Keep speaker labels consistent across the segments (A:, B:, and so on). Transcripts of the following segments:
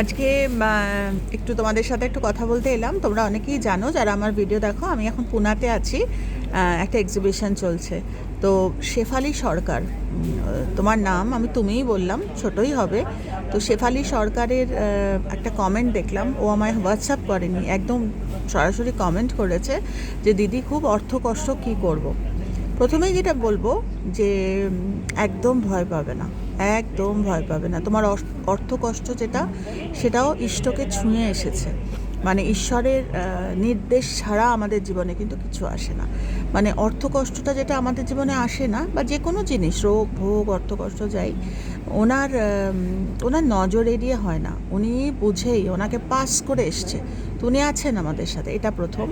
A: আজকে একটু তোমাদের সাথে একটু কথা বলতে এলাম। তোমরা অনেকেই জানো, যারা আমার ভিডিও দেখো, আমি এখন পুনাতে আছি একটা এক্সিবিশন চলছে। তো শেফালি সরকার তোমার নাম আমি তুমিই বললাম, ছোটই হবে। তো শেফালি সরকারের একটা কমেন্ট দেখলাম, ও আমায় হোয়াটসঅ্যাপ করেনি, একদম সরাসরি কমেন্ট করেছে যে, দিদি, খুব অর্থকষ্ট, কী করব। প্রথমেই যেটা বলব যে একদম ভয় পাবে না। একদম ভয় পাবে না। তোমার অর্থ কষ্ট যেটা, সেটাও ইষ্টকে ছুঁয়ে এসেছে। মানে ঈশ্বরের নির্দেশ ছাড়া আমাদের জীবনে কিন্তু কিছু আসে না। মানে অর্থকষ্টটা যেটা আমাদের জীবনে আসে না, বা যে কোনো জিনিস, রোগ, ভোগ, অর্থকষ্ট যাই, ওনার ওনার নজর এড়িয়ে হয় না। উনি বুঝেই, ওনাকে পাস করে এসছে। তো উনি আছেন আমাদের সাথে, এটা প্রথম।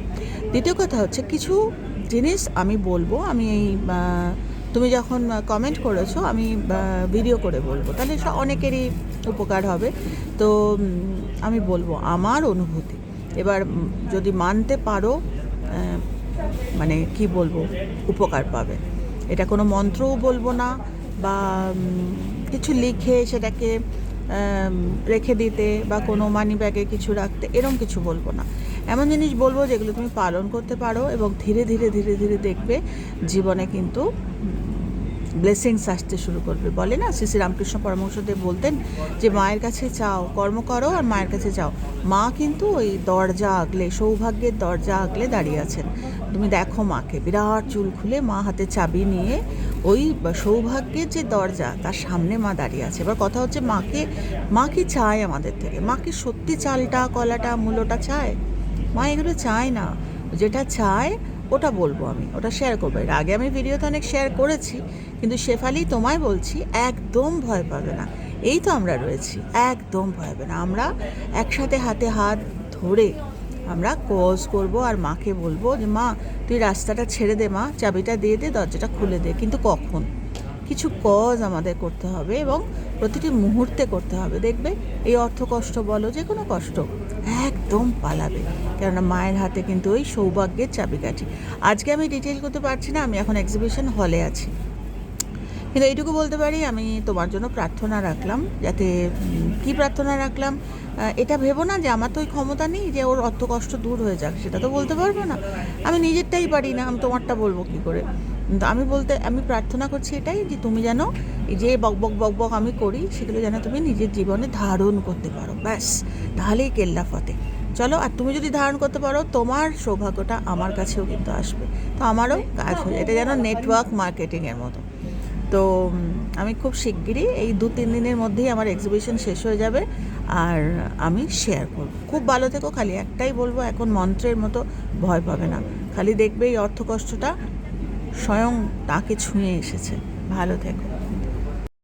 A: দ্বিতীয় কথা হচ্ছে, কিছু জিনিস আমি বলব, আমি এই তুমি যখন কমেন্ট করেছ, আমি ভিডিও করে বলব। তাহলে অনেকেরই উপকার হবে। তো আমি বলব, আমার অনুভূতি। এবার যদি মানতে পারো মানে কি বলব, উপকার পাবে। এটা কোনো মন্ত্রও বলব না বা কিছু লিখে সেটাকে রেখে দিতে বা কোনো মানি ব্যাগে কিছু রাখতে, এরম কিছু বলব না। এমন জিনিস বলব যেগুলো তুমি পালন করতে পারো এবং ধীরে ধীরে ধীরে ধীরে দেখবে জীবনে কিন্তু ব্লেসিংস আসতে শুরু করবে। বলে না, শ্রী শ্রী রামকৃষ্ণ পরমহংসদেব বলতেন যে, মায়ের কাছে চাও, কর্ম করো আর মায়ের কাছে যাও। মা কিন্তু ওই দরজা আগলে, সৌভাগ্যের দরজা আগলে দাঁড়িয়ে আছেন। তুমি দেখো মাকে। বিরাট চুল খুলে মা হাতে চাবি নিয়ে ওই সৌভাগ্যের যে দরজা, তার সামনে মা দাঁড়িয়ে আছে। এবার কথা হচ্ছে মাকে, মা কি চায় আমাদের থেকে? মা কি সত্যি চালটা, কলাটা মূল্যটা চায়? মা এগুলো চায় না। যেটা চায় ওটা বলব আমি, ওটা শেয়ার করব। এর আগে আমি ভিডিওতে অনেক শেয়ার করেছি, কিন্তু শেফালি তোমায় বলছি, একদম ভয় পাবে না। এই তো আমরা রয়েছি, একদম ভয় পাবে না। আমরা একসাথে হাতে হাত ধরে আমরা কজ করব আর মাকে বলব যে, মা, তুই রাস্তাটা ছেড়ে দে মা, চাবিটা দিয়ে দে, দরজাটা খুলে দে। কিন্তু কখন? কিছু কজ আমাদের করতে হবে এবং প্রতিটি মুহূর্তে করতে হবে। দেখবে, এই অর্থ কষ্ট বলো যে কোনো কষ্ট, একদম পালাবে। কেননা মায়ের হাতে কিন্তু ওই সৌভাগ্যের চাবিকাঠি। আজকে আমি ডিটেল করতে পারছি না, আমি এখন এক্সিবিশন হলে আছি। কিন্তু এইটুকু বলতে পারি, আমি তোমার জন্য প্রার্থনা রাখলাম, যাতে কি প্রার্থনা রাখলাম? এটা ভেবো না যে আমার তো ওই ক্ষমতা নেই, যে ওর অর্থ কষ্ট দূর হয়ে যাক, সেটা তো বলতে পারব না। আমি নিজেরটাই পারি না, আমি তোমারটা বলব কি করে? আমি বলতে, আমি প্রার্থনা করছি এটাই যে তুমি যেন যে বক বক বক বক আমি করি, সেগুলো যেন তুমি নিজের জীবনে ধারণ করতে পারো। ব্যাস, তাহলেই কেল্লা ফতে। চলো, আর তুমি যদি ধারণ করতে পারো, তোমার সৌভাগ্যটা আমার কাছেও কিন্তু আসবে। তো আমারও কাজ হয়ে এটা যেন নেটওয়ার্ক মার্কেটিংয়ের মতো। তো আমি খুব শিগগিরই এই দু, তিন দিনের মধ্যেই আমার এক্সিবিশন শেষ হয়ে যাবে, আর আমি শেয়ার করব। খুব ভালো থেকো, খালি একটাই বলব, এখন মন্ত্রের মতো ভয় পাবে না। খালি দেখবে এই অর্থ কষ্টটা স্বয়ং তাকে ছুঁয়ে এসেছে। ভালো থেকো।